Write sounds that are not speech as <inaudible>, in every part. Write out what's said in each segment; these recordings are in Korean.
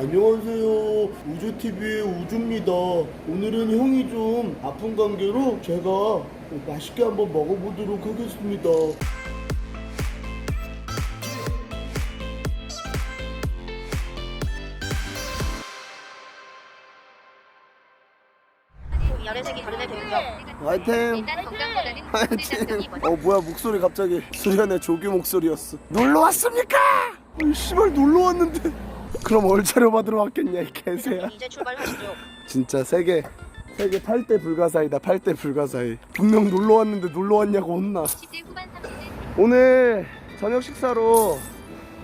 안녕하세요. 우주TV의 우주입니다. 오늘은 형이 좀 아픈 관계로 제가 맛있게 한번 먹어보도록 하겠습니다. 열애색이 되겠죠? 화이팅! <laughs> 일단 건강보다는 화이팅! 어 뭐야 목소리 갑자기 수련의 조교 목소리였어. 놀러 왔습니까? 씨발 놀러 왔는데. 그럼 얼차려 받으러 왔겠냐 이 개새야. 이제 출발하시죠. 진짜 세계 세계 8대 불가사이다 8대 불가사이 분명 놀러 왔는데 놀러 왔냐고 혼나 10대 후반 30대 오늘 저녁 식사로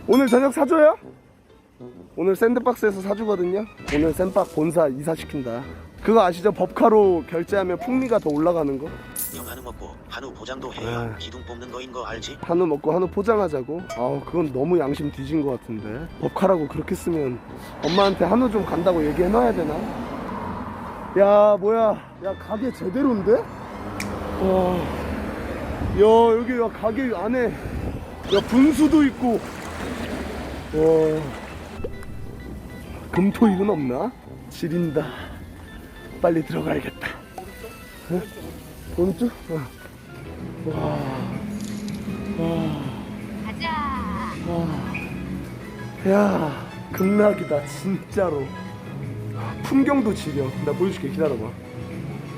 오늘 저녁 사줘요? 오늘 샌드박스에서 사주거든요 오늘 샌박 본사 이사시킨다 그거 아시죠? 법카로 결제하면 풍미가 더 올라가는 거 형 한우 먹고 한우 포장도 해야 아. 기둥 뽑는 거인 거 알지? 한우 먹고 한우 포장하자고 아우 그건 너무 양심 뒤진 것 같은데 법카라고 그렇게 쓰면 엄마한테 한우 좀 간다고 얘기해놔야 되나? 야 뭐야 야 가게 제대로인데? 와, 야 여기 야 가게 안에 야 분수도 있고 와 금토일은 없나? 지린다 빨리 들어가야겠다 어? 오른쪽? 어. 와 가자. 와, 야, 극락이다, 진짜로. 풍경도 지려. 나 보여줄게, 기다려봐.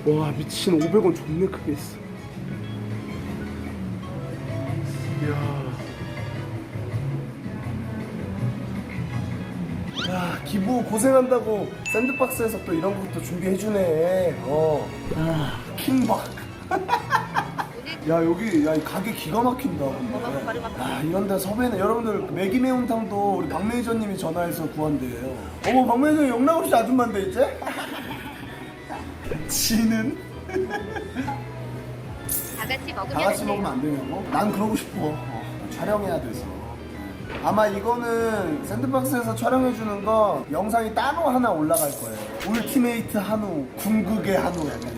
와, 미친 500원 존내 크게 있어. 이야. 야, 기부 고생한다고 샌드박스에서 또 이런 것도 준비해주네. 어. 아, 킹박. 야, 여기, 야, 이 가게 기가 막힌다. 아 이런데 섭외는 여러분들 매기 매운탕도 우리 박 매니저님이 전화해서 구한대요. 어머 박 매니저 영락 없이 아줌마인데 이제? <laughs> 지는 다 같이 먹으면 다 같이 안 먹으면. 안 되냐고? 난 그러고 싶어. 어, 촬영해야 돼서. 아마 이거는 샌드박스에서 촬영해주는 거 영상이 따로 하나 올라갈 거예요. 울티메이트 한우, 궁극의 한우 약간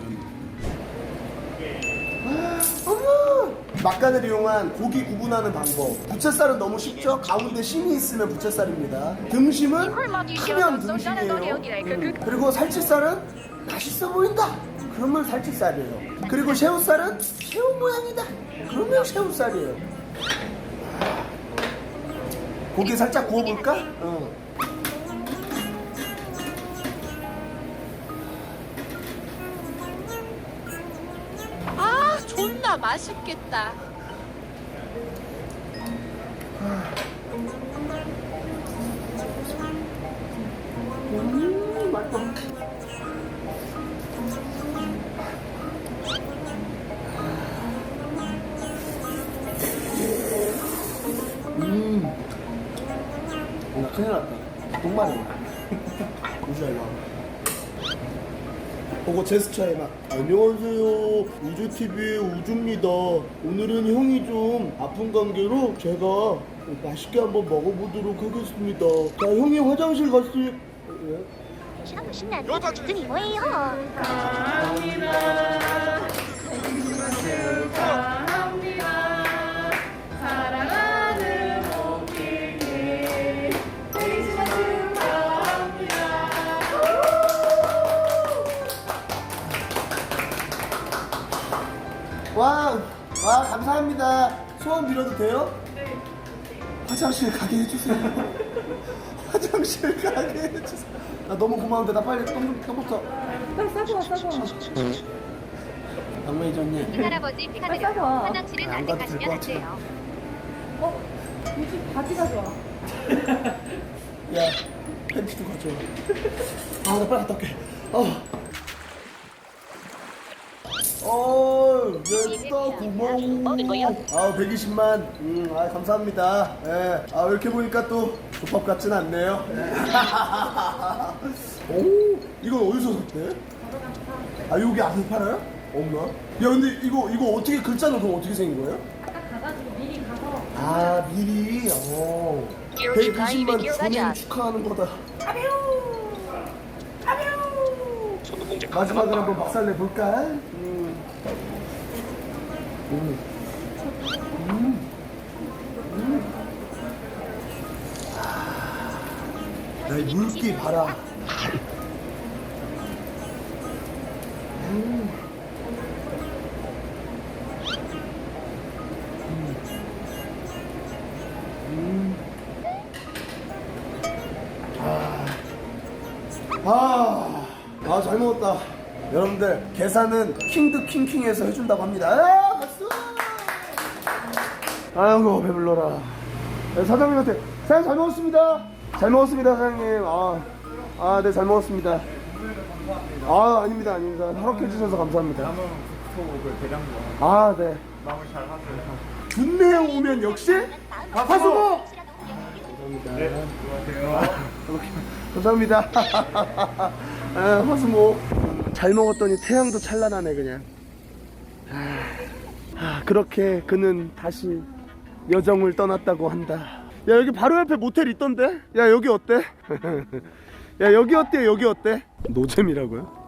막간을 이용한 고기 구분하는 방법. 부채살은 너무 쉽죠? 가운데 심이 있으면 부채살입니다. 등심은 크면 등심이에요. 음. 그리고 살치살은 맛있어 보인다. 그러면 살치살이에요. 그리고 새우살은 새우 모양이다. 그러면 새우살이에요. 고기 살짝 구워볼까? 어. 존나 맛있겠다. 음, 맛있다. 음. 나 큰일 났다. 똥마려. 우주야, <laughs> 이거. 보고 제스처에 막 안녕하세요. 우주TV의 우주입니다. 오늘은 형이 좀 아픈 관계로 제가 맛있게 한번 먹어보도록 하겠습니다. 자 형이 화장실 갔을 왜? 신나고 신나고 등이 뭐예요? 와, 와 감사합니다. 소원 빌어도 돼요? 네. 화장실 가게 해주세요. <laughs> 화장실 가게 해주세요. 나 너무 고마운데 나 빨리 똥, 똥부터. 빨리 싸고 와, 싸고 와. 박 매니저님. 이 할아버지 와. 화장실은 안 아직 가도 가시면 안 돼요. 어? 요즘 바지가 좋아. 야, 팬티도 가져와. 아, 나 빨리 갔다 올게. 어. 어, 예쁘다, 고마워. 아, 120만. 음, 아, 감사합니다. 예. 아, 이렇게 보니까 또 조팝 같진 않네요. 예. <laughs> 오, 이건 어디서 샀대? 아, 여기 앞에 팔아요? 없나? 야, 근데 이거, 이거 어떻게, 글자는 그럼 어떻게 생긴 거예요? 딱 가가지고 미리 가서 아, 미리. 어. 120만 전임 축하하는 거다. 마지막으로 한번 박살내 볼까? 음. 음. 음. 음. 야이 물기 봐라 아, 아, 잘 먹었다. 여러분들, 계산은 킹드 킹킹에서 해준다고 합니다. 아! 아이고, 배불러라. 네, 사장님한테, 사장님 잘 먹었습니다. 잘 먹었습니다, 사장님. 아, 아, 네, 잘 먹었습니다. 아, 아닙니다, 아닙니다. 허락해 주셔서 감사합니다. 아, 네. 군내에 오면 역시 화수목! 감사합니다. <laughs> 아, 화수목. 잘 먹었더니 태양도 찬란하네 그냥. 아, 아, 그렇게 그는 다시 여정을 떠났다고 한다. 야 여기 바로 옆에 모텔 있던데? 야 여기 어때? <laughs> 야 여기 어때? 여기 어때? 노잼이라고요?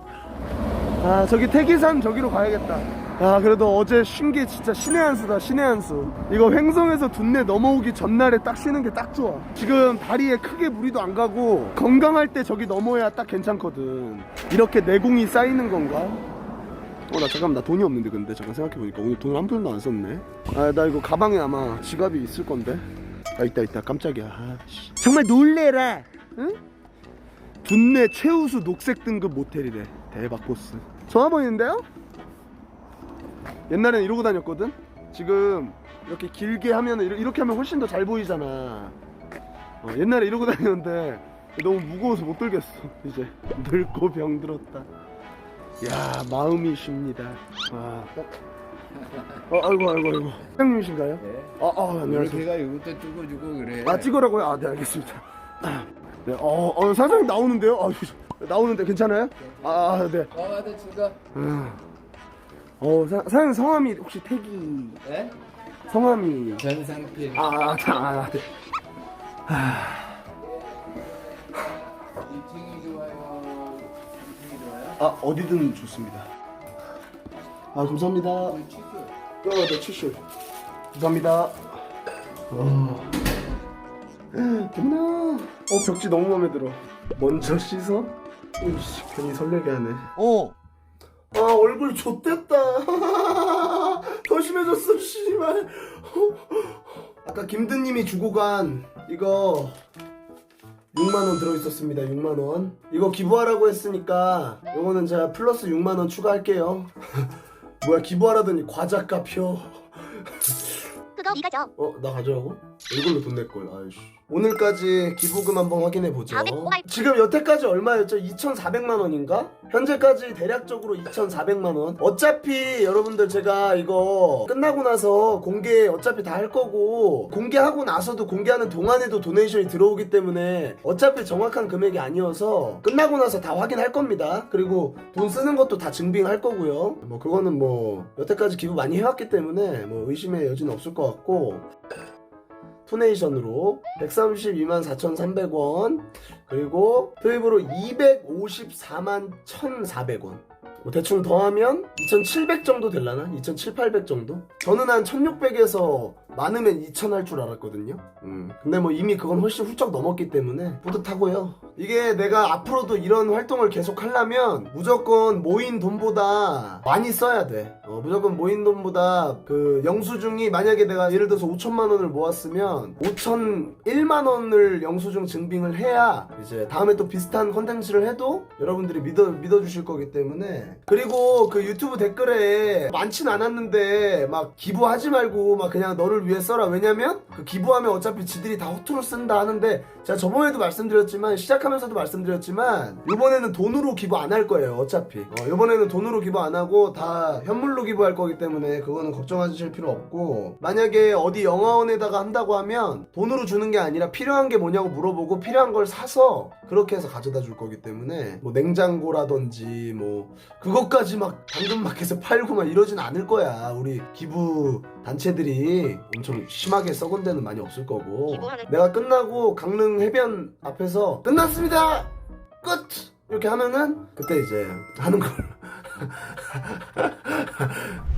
아 저기 태기산 저기로 가야겠다. 아 그래도 어제 쉰 게 진짜 신의 한 수다 신의 한 수. 이거 횡성에서 둔내 넘어오기 전날에 딱 쉬는 게 딱 좋아. 지금 다리에 크게 무리도 안 가고 건강할 때 저기 넘어야 딱 괜찮거든. 이렇게 내공이 쌓이는 건가? 어나 잠깐 만 나 돈이 없는데 근데 잠깐 생각해보니까 오늘 돈 한 푼도 안 썼네. 아 나 이거 가방에 아마 지갑이 있을 건데. 아 있다 있다 깜짝이야. 아, 씨. 정말 놀래라. 응? 둔내 최우수 녹색 등급 모텔이래. 대박 보스. 전화 보이는데요? 옛날엔 이러고 다녔거든. 지금 이렇게 길게 하면 이렇게 하면 훨씬 더 잘 보이잖아. 어, 옛날에 이러고 다녔는데 너무 무거워서 못 들겠어. 이제 <laughs> 늙고 병들었다. 야 마음이 쉽니다. 와. 어, 아이고 아이고 아이고. 사장님이신가요? 네. 아, 아 안녕하세요. 이렇게가 이것도 찍어주고 그래. 아 찍으라고요? 아네 알겠습니다. 네, 어, 어 사장님 나오는데요? 아, 나오는데 괜찮아요? 아, 네. 아, 네, 제가. 음. 어, 사, 사장님 성함이 혹시 태기 네? 성함이 전상필. 아, 아, 아, 네. 2 아 어디든 좋습니다. 아 감사합니다. 어. 네, 치슈. 감사합니다. 와. 됐나? 어 벽지 너무 마음에 들어. 먼저 씻어? 이씨 괜히 설레게 하네. 어. 아 얼굴 좆됐다. <laughs> 더 심해졌어 씨발. <laughs> 아까 김드님이 주고 간 이거 6만원 들어있었습니다 6만원 이거 기부하라고 했으니까 요거는 제가 플러스 6만원 추가할게요 <laughs> 뭐야 기부하라더니 과자값이요 그거 네가 줘. 어? 나 가져가고? 이걸로 돈 낼 걸 아이씨 오늘까지 기부금 한번 확인해 보죠. 다음에 뭐가 있- 지금 여태까지 얼마였죠? 2,400만 원인가? 현재까지 대략적으로 2,400만 원. 어차피 여러분들 제가 이거 끝나고 나서 공개 어차피 다 할 거고 공개하고 나서도 공개하는 동안에도 도네이션이 들어오기 때문에 어차피 정확한 금액이 아니어서 끝나고 나서 다 확인할 겁니다. 그리고 돈 쓰는 것도 다 증빙할 거고요. 뭐 그거는 뭐 여태까지 기부 많이 해왔기 때문에 뭐 의심의 여지는 없을 것 같고 투네이션으로 132만 4,300원 그리고 투입으로 254만 1,400원 뭐 대충 더하면 2,700 정도 될라나? 2,700, 800 정도? 저는 한 1,600에서 많으면 2,000 할 줄 알았거든요 음. 근데 뭐 이미 그건 훨씬 훌쩍 넘었기 때문에 뿌듯하고요 이게 내가 앞으로도 이런 활동을 계속 하려면 무조건 모인 돈보다 많이 써야 돼 어, 무조건 모인 돈보다 그 영수증이 만약에 내가 예를 들어서 5천만 원을 모았으면 5,001만 원을 영수증 증빙을 해야 이제 다음에 또 비슷한 컨텐츠를 해도 여러분들이 믿어 믿어주실 거기 때문에 그리고 그 유튜브 댓글에 많진 않았는데 막 기부하지 말고 막 그냥 너를 위해 써라. 왜냐면 그 기부하면 어차피 지들이 다 허투루 쓴다 하는데 제가 저번에도 말씀드렸지만 시작하면서도 말씀드렸지만 이번에는 돈으로 기부 안 할 거예요 어차피. 어, 이번에는 돈으로 기부 안 하고 다 현물로 기부할 거기 때문에 그거는 걱정하실 필요 없고 만약에 어디 영화원에다가 한다고 하면 돈으로 주는 게 아니라 필요한 게 뭐냐고 물어보고 필요한 걸 사서 그렇게 해서 가져다 줄 거기 때문에 뭐 냉장고라든지 뭐 그것까지 막 당근마켓에서 팔고 막 이러진 않을 거야. 우리 기부 단체들이 엄청 심하게 썩은 데는 많이 없을 거고. 내가 끝나고 강릉 해변 앞에서 끝났습니다! 끝! 이렇게 하면은 그때 이제 하는 걸 <laughs>